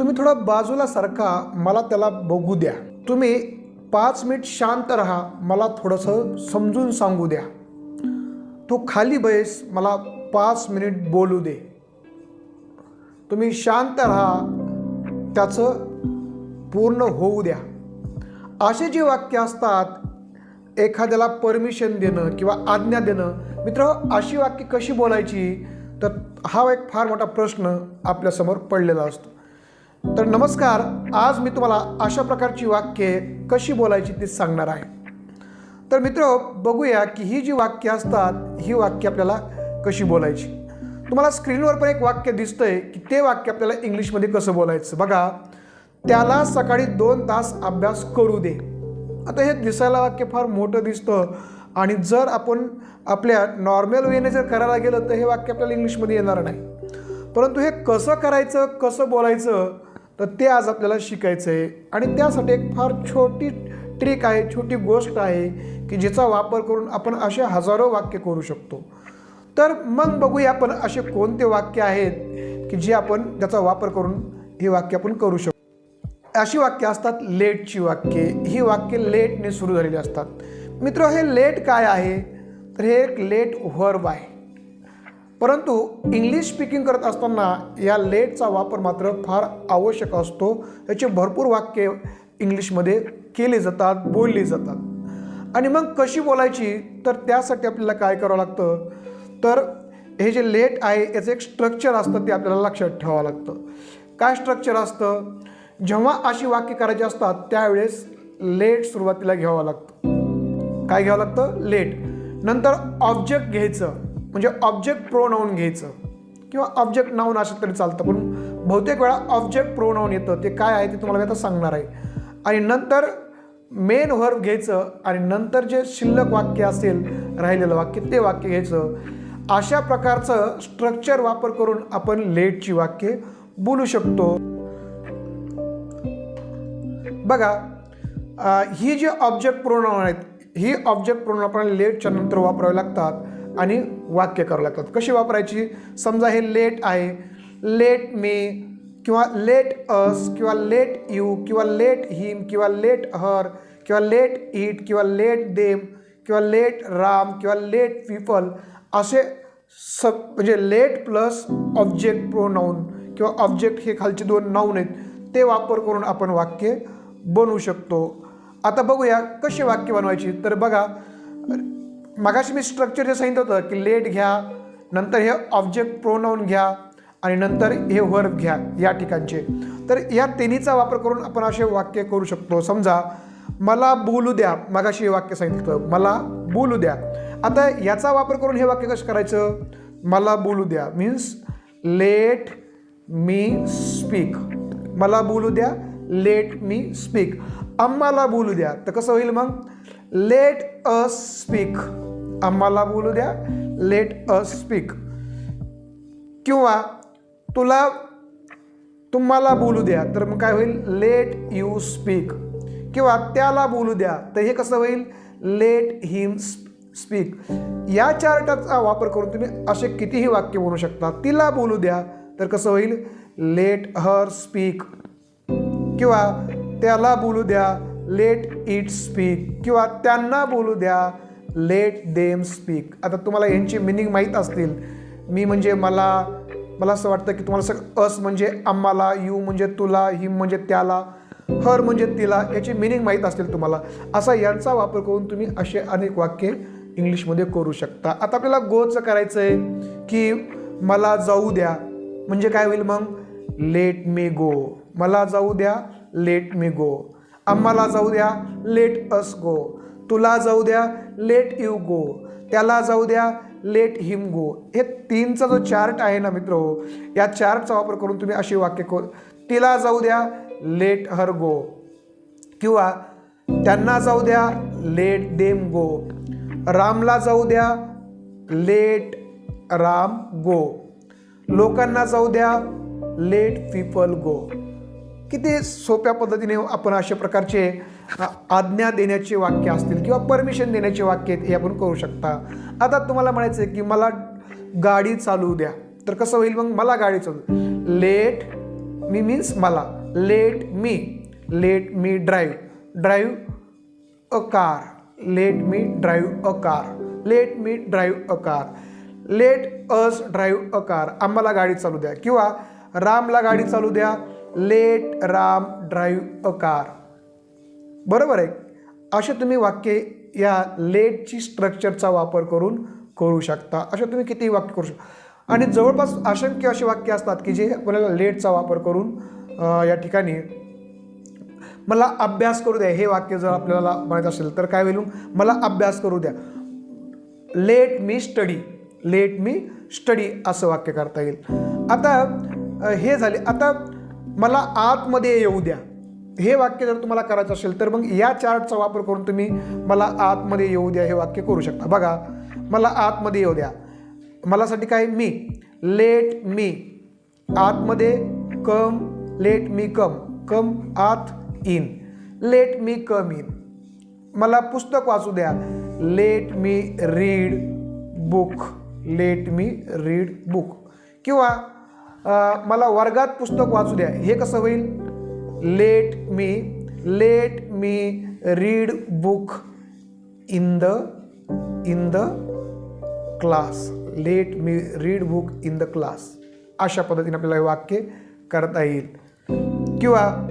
तुम्ही थोडं बाजूला सरका मला त्याला बघू द्या. तुम्ही पाच मिनिट शांत राहा मला थोडंसं समजून सांगू द्या. तो खाली बैस मला पाच मिनिट बोलू दे. तुम्ही शांत राहा त्याचं पूर्ण होऊ द्या. असे जे वाक्य असतात एखाद्याला परमिशन देणं किंवा आज्ञा देणं मित्र अशी वाक्य कशी बोलायची? तर हा एक फार मोठा प्रश्न आपल्यासमोर पडलेला असतो. तर नमस्कार आज मी तुम्हाला अशा प्रकारची वाक्ये कशी बोलायची ती सांगणार आहे. तर मित्र बघूया की ही जी वाक्य असतात ही वाक्य आपल्याला कशी बोलायची. तुम्हाला स्क्रीनवर पण एक वाक्य दिसतंय की ते वाक्य आपल्याला इंग्लिशमध्ये कसं बोलायचं. बघा त्याला सकाळी दोन तास अभ्यास करू दे. आता हे दिसायला वाक्य फार मोठं दिसतं आणि जर आपण आपल्या नॉर्मल वेने जर करायला गेलं तर हे वाक्य आपल्याला इंग्लिशमध्ये येणार नाही. परंतु हे कसं करायचं कसं बोलायचं तर ते आज आपल्याला शिकायचं आहे आणि त्यासाठी एक फार छोटी ट्रिक आहे छोटी गोष्ट आहे की जिचा वापर करून आपण असे हजारो वाक्य करू शकतो. तर मग बघूया आपण असे कोणते वाक्य आहेत की जे आपण त्याचा वापर करून ही वाक्य आपण करू शकतो. अशी वाक्य असतात लेटची वाक्ये. ही वाक्य लेटने सुरू झालेली असतात. मित्र हे लेट काय आहे? तर हे एक लेट व्हर्ब आहे. परंतु इंग्लिश स्पीकिंग करत असताना या लेटचा वापर मात्र फार आवश्यक असतो. याचे भरपूर वाक्य इंग्लिशमध्ये केले जातात बोलली जातात. आणि मग कशी बोलायची? तर त्यासाठी आपल्याला काय करावं लागतं? तर हे जे लेट आहे याचं एक स्ट्रक्चर असतं ते आपल्याला लक्षात ठेवावं लागतं. काय स्ट्रक्चर असतं? जेव्हा अशी वाक्य करायची असतात त्यावेळेस लेट सुरुवातीला घ्यावं लागतं. काय घ्यावं लागतं? लेट नंतर ऑब्जेक्ट घ्यायचं. म्हणजे ऑब्जेक्ट प्रो नाऊन घ्यायचं. किंवा ऑब्जेक्ट नाऊन असं तरी चालतं पण बहुतेक वेळा ऑब्जेक्ट प्रो नाऊन येतं. ते काय आहे ते तुम्हाला मी आता सांगणार आहे. आणि नंतर मेन व्हर्ब घ्यायचं आणि नंतर जे शिल्लक वाक्य असेल राहिलेलं वाक्य ते वाक्य घ्यायचं. अशा प्रकारचं स्ट्रक्चर वापर करून आपण लेटची वाक्ये बोलू शकतो. बघा ही जी ऑब्जेक्ट प्रोनाऊन आहेत ही ऑब्जेक्ट प्रोनाऊन आपल्याला लेटच्या नंतर वापरावे लागतात. आणि वाक्य करावं लागतात. कशी वापरायची? समजा हे लेट आहे. लेट मी किंवा लेट अस किंवा लेट यू किंवा लेट हिम किंवा लेट हर किंवा लेट इट किंवा लेट देम किंवा लेट राम किंवा लेट पीपल असे सब म्हणजे लेट प्लस ऑब्जेक्ट प्रोनाऊन किंवा ऑब्जेक्ट हे खालचे दोन नाऊन आहेत ते वापर करून आपण वाक्य बनवू शकतो. आता बघूया कशी वाक्य बनवायची. तर बघा मगाशी मी स्ट्रक्चर जे सांगितलं होतं की लेट घ्या नंतर हे ऑब्जेक्ट प्रोनाऊन घ्या आणि नंतर हे वर्ब घ्या या ठिकाणचे. तर या तिन्हीचा वापर करून आपण असे वाक्य करू शकतो. समजा मला बोलू द्या. मगाशी हे वाक्य सांगितलं होतं. मला बोलू द्या. आता याचा वापर करून हे वाक्य कसं करायचं? मला बोलू द्या. मीन्स लेट मी स्पीक मला बोलू द्या. लेट मी स्पीक आम्हाला बोलू द्या. तर कसं होईल मग? लेट अस स्पीक आम्हाला बोलू द्या. लेट अ स्पीक किंवा तुला तुम्हाला बोलू द्या तर मग काय होईल? लेट यू स्पीक किंवा त्याला बोलू द्या तर हे कसं होईल? लेट हिम स्पीक या चार्टाचा वापर करून तुम्ही असे कितीही वाक्य बनवू शकता तिला बोलू द्या तर कसं होईल? लेट हर स्पीक किंवा त्याला बोलू द्या लेट इट स्पीक किंवा त्यांना बोलू द्या लेट देम स्पीक आता तुम्हाला यांची मिनिंग माहीत असतील. मी म्हणजे मला मला असं वाटतं की तुम्हाला सगळं अस म्हणजे आम्हाला यू म्हणजे तुला हिम म्हणजे त्याला हर म्हणजे तिला याची मिनिंग माहीत असतील तुम्हाला. असा यांचा वापर करून तुम्ही असे अनेक वाक्ये इंग्लिशमध्ये करू शकता. आता आपल्याला गोचं करायचं आहे की मला जाऊ द्या. म्हणजे काय होईल मग? लेट मी गो मला जाऊ द्या. लेट मी गो आम्हाला जाऊ द्या. लेट अस गो तुला जाऊ द्या लेट यू गो त्याला जाऊ द्या लेट हिम गो हे तीनचा जो चार्ट आहे ना मित्र हो, या चार्टचा वापर करून तुम्ही अशी वाक्य को तिला जाऊ द्या लेट हर गो किंवा त्यांना जाऊ द्या लेट देम गो रामला जाऊ द्या लेट राम गो लोकांना जाऊ द्या लेट पीपल गो किती सोप्या पद्धतीने आपण अशा प्रकारचे आज्ञा देण्याचे वाक्य असतील किंवा परमिशन देण्याचे वाक्य आहेत हे आपण करू शकता. आता तुम्हाला म्हणायचं आहे की मला गाडी चालू द्या. तर कसं होईल मग? मला गाडी चालू लेट मी मीन्स मला. Let me let me drive drive a car let me drive a car let me drive a car let us drive a car आम्हाला गाडी चालू द्या. किंवा रामला गाडी चालू द्या. Let Ram drive a car बरोबर आहे. असे तुम्ही वाक्य या लेटची स्ट्रक्चरचा वापर करून करू शकता. असे तुम्ही कितीही वाक्य करू शकता. आणि जवळपास असंख्य असे वाक्य असतात की जे आपल्याला लेटचा वापर करून या ठिकाणी मला अभ्यास करू द्या. हे वाक्य जर आपल्याला माहीत असेल तर काय होईल? मला अभ्यास करू द्या. Let me study. Let me study असं वाक्य करता येईल. आता हे झाले. आता मला आतमध्ये येऊ द्या. हे वाक्य जर तुम्हाला करायचं असेल तर मग या चार्टचा वापर करून तुम्ही मला आतमध्ये येऊ द्या हे वाक्य करू शकता. बघा मला आतमध्ये येऊ द्या. मलासाठी काय? मी. लेट मी आतमध्ये कम लेट मी कम कम आत in let me come in मला पुस्तक वाचू द्या. Let me read book let me read book किंवा मला वर्गात पुस्तक वाचू द्या. हे कसं होईल? Let me let me read book in the in the class let me read book in the class अशा पद्धतीने आपल्याला हे वाक्य करता येईल. किंवा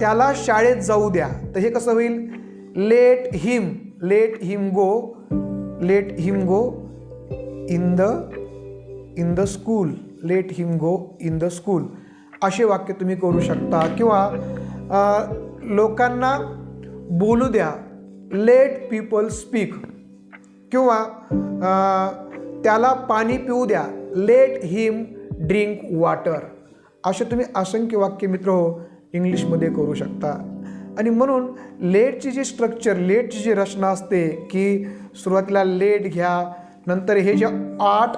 त्याला शाळेत जाऊ द्या. तर हे कसं होईल? Let him let him go let him go in the in the school let him go in the school असे वाक्य तुम्ही करू शकता. किंवा लोकांना बोलू द्या. लेट पीपल स्पीक किंवा त्याला पाणी पिऊ द्या. लेट हिम ड्रिंक वॉटर असे तुम्ही असंख्य वाक्य मित्र हो इंग्लिशमध्ये करू शकता. आणि म्हणून लेटची जी स्ट्रक्चर लेटची जी रचना असते की सुरुवातीला लेट घ्या नंतर हे जे आठ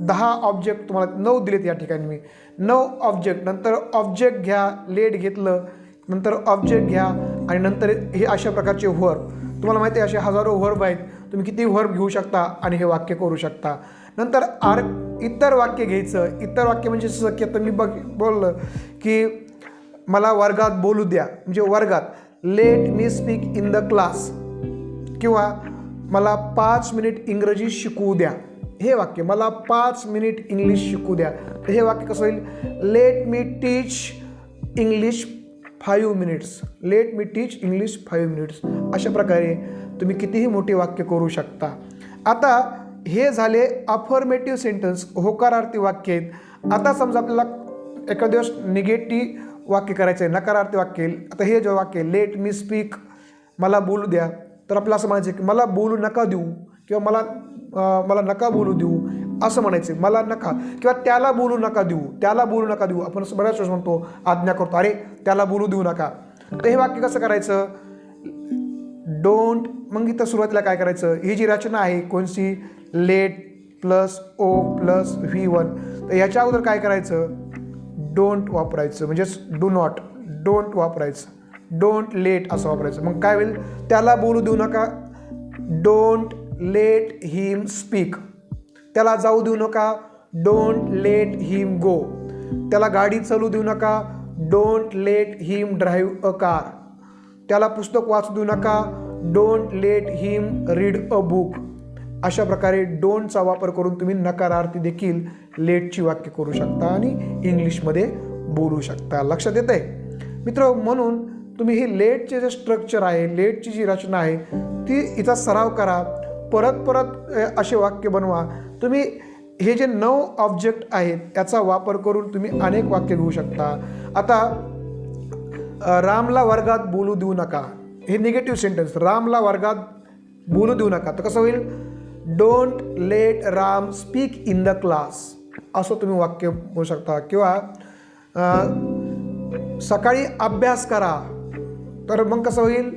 दहा ऑब्जेक्ट तुम्हाला नऊ दिलेत या ठिकाणी मी. नऊ ऑब्जेक्ट नंतर ऑब्जेक्ट घ्या लेट घेतलं नंतर ऑब्जेक्ट घ्या आणि नंतर हे अशा प्रकारचे व्हर्ब तुम्हाला माहिती आहे असे हजारो व्हर्ब आहेत. तुम्ही किती व्हर्ब घेऊ शकता आणि हे वाक्य करू शकता. नंतर आर इतर वाक्य घ्यायचं. इतर वाक्य म्हणजे जसं की आता मी बघ बोललं की मला वर्गात बोलू द्या. म्हणजे वर्गात. Let me speak in the class किंवा मला पाच मिनिट इंग्रजी शिकवू द्या. हे वाक्य मला पाच मिनिट इंग्लिश शिकू द्या. तर हे वाक्य कसं होईल? Let me teach English five minutes let me teach English five minutes अशा प्रकारे तुम्ही कितीही मोठे वाक्य करू शकता. आता हे झाले अफर्मेटिव्ह सेंटेन्स होकारार्थी वाक्य. आहेत आता समजा आपल्याला एखाद्या दिवस निगेटिव्ह वाक्य करायचं आहे नकारार्थी वाक्य आता हे जे वाक्य लेट मी स्पीक मला बोलू द्या. तर आपलं असं म्हणायचं की मला बोलू नका देऊ किंवा मला मला नका बोलू देऊ असं म्हणायचं. मला नका. किंवा त्याला बोलू नका देऊ त्याला बोलू नका देऊ. आपण बऱ्याच वेळेस म्हणतो आज्ञा करतो. अरे त्याला बोलू देऊ नका. तर हे वाक्य कसं करायचं? डोंट मग इथं सुरुवातीला काय करायचं? ही जी रचना आहे कोणती? Let plus O plus V one तर याच्या अगोदर काय करायचं? डोंट वापरायचं. म्हणजेच डू नॉट डोंट वापरायचं. डोंट लेट असं वापरायचं. मग काय होईल? त्याला बोलू देऊ नका. Don't let him speak. त्याला जाऊ देऊ नका डोंट लेट हिम गो. त्याला गाडी चालू देऊ नका don't let him drive a car. त्याला पुस्तक वाचू देऊ नका don't let him read a book. अशा प्रकारे डोंटचा वापर करून तुम्ही नकारार्थी देखील लेटची वाक्य करू शकता आणि इंग्लिशमध्ये बोलू शकता. लक्षात येत आहे मित्र म्हणून तुम्ही हे लेटचे जे स्ट्रक्चर आहे लेटची जी रचना आहे ती हिचा सराव करा. परत परत असे वाक्य बनवा. तुम्ही हे जे नऊ ऑब्जेक्ट आहेत त्याचा वापर करून तुम्ही अनेक वाक्य घेऊ शकता. आता रामला वर्गात बोलू देऊ नका. हे निगेटिव्ह सेंटेन्स रामला वर्गात बोलू देऊ नका. तर कसं होईल? Don't let Ram speak in the class असं तुम्ही वाक्य बोलू शकता. किंवा सकाळी अभ्यास करा. तर मग कसं होईल?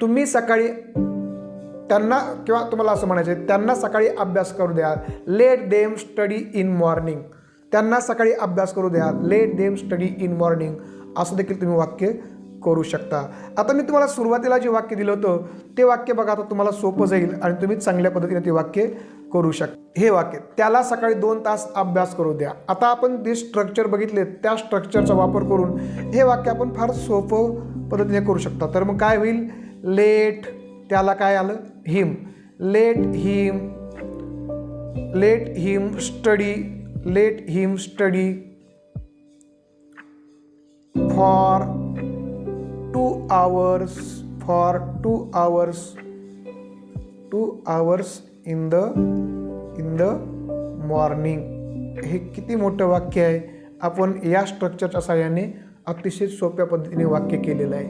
तुम्ही सकाळी त्यांना किंवा तुम्हाला असं म्हणायचं आहे त्यांना सकाळी अभ्यास करू द्या. Let them study in morning त्यांना सकाळी अभ्यास करू द्या. Let them study in morning असं देखील तुम्ही वाक्य करू शकता. आता मी तुम्हाला सुरुवातीला जे वाक्य दिलं होतं ते वाक्य बघा आता तुम्हाला सोपं जाईल आणि तुम्ही चांगल्या पद्धतीने ते वाक्य करू शक हे वाक्य त्याला सकाळी दोन तास अभ्यास करू द्या. आता आपण जे स्ट्रक्चर बघितले त्या स्ट्रक्चरचा वापर करून हे वाक्य आपण फार सोपं पद्धतीने करू शकता. तर मग काय होईल? लेट त्याला काय आलं? Him. Let him. Let him study. Let him study. For two hours for two hours two hours in the in the morning. हे किती मोठं वाक्य आहे. आपण या स्ट्रक्चरच्या सहाय्याने अतिशय सोप्या पद्धतीने वाक्य केलेलं आहे.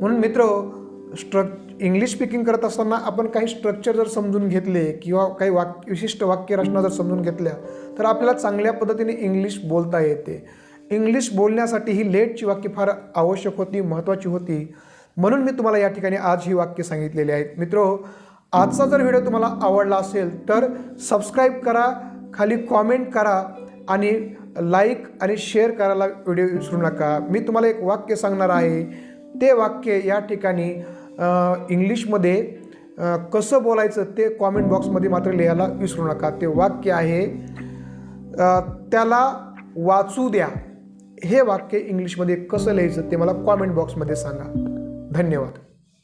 म्हणून मित्र स्ट्रक इंग्लिश स्पीकिंग करत असताना आपण काही स्ट्रक्चर जर समजून घेतले किंवा काही वाक्य विशिष्ट वाक्यरचना जर समजून घेतल्या तर आपल्याला चांगल्या पद्धतीने इंग्लिश बोलता येते. इंग्लिश बोलण्यासाठी ही लेटची वाक्य फार आवश्यक होती महत्त्वाची होती. म्हणून मी तुम्हाला या ठिकाणी आज ही वाक्य सांगितलेली आहेत मित्रो आजचा जर व्हिडिओ तुम्हाला आवडला असेल तर सबस्क्राईब करा खाली कॉमेंट करा आणि लाईक आणि शेअर करायला व्हिडिओ विसरू नका. मी तुम्हाला एक वाक्य सांगणार आहे. ते वाक्य या ठिकाणी इंग्लिशमध्ये कसं बोलायचं ते कॉमेंट बॉक्समध्ये मात्र लिहायला विसरू नका. ते वाक्य आहे त्याला वाचू द्या. हे वाक्य इंग्लिशमध्ये कसं लिहायचं ते मला कॉमेंट बॉक्समध्ये सांगा. धन्यवाद.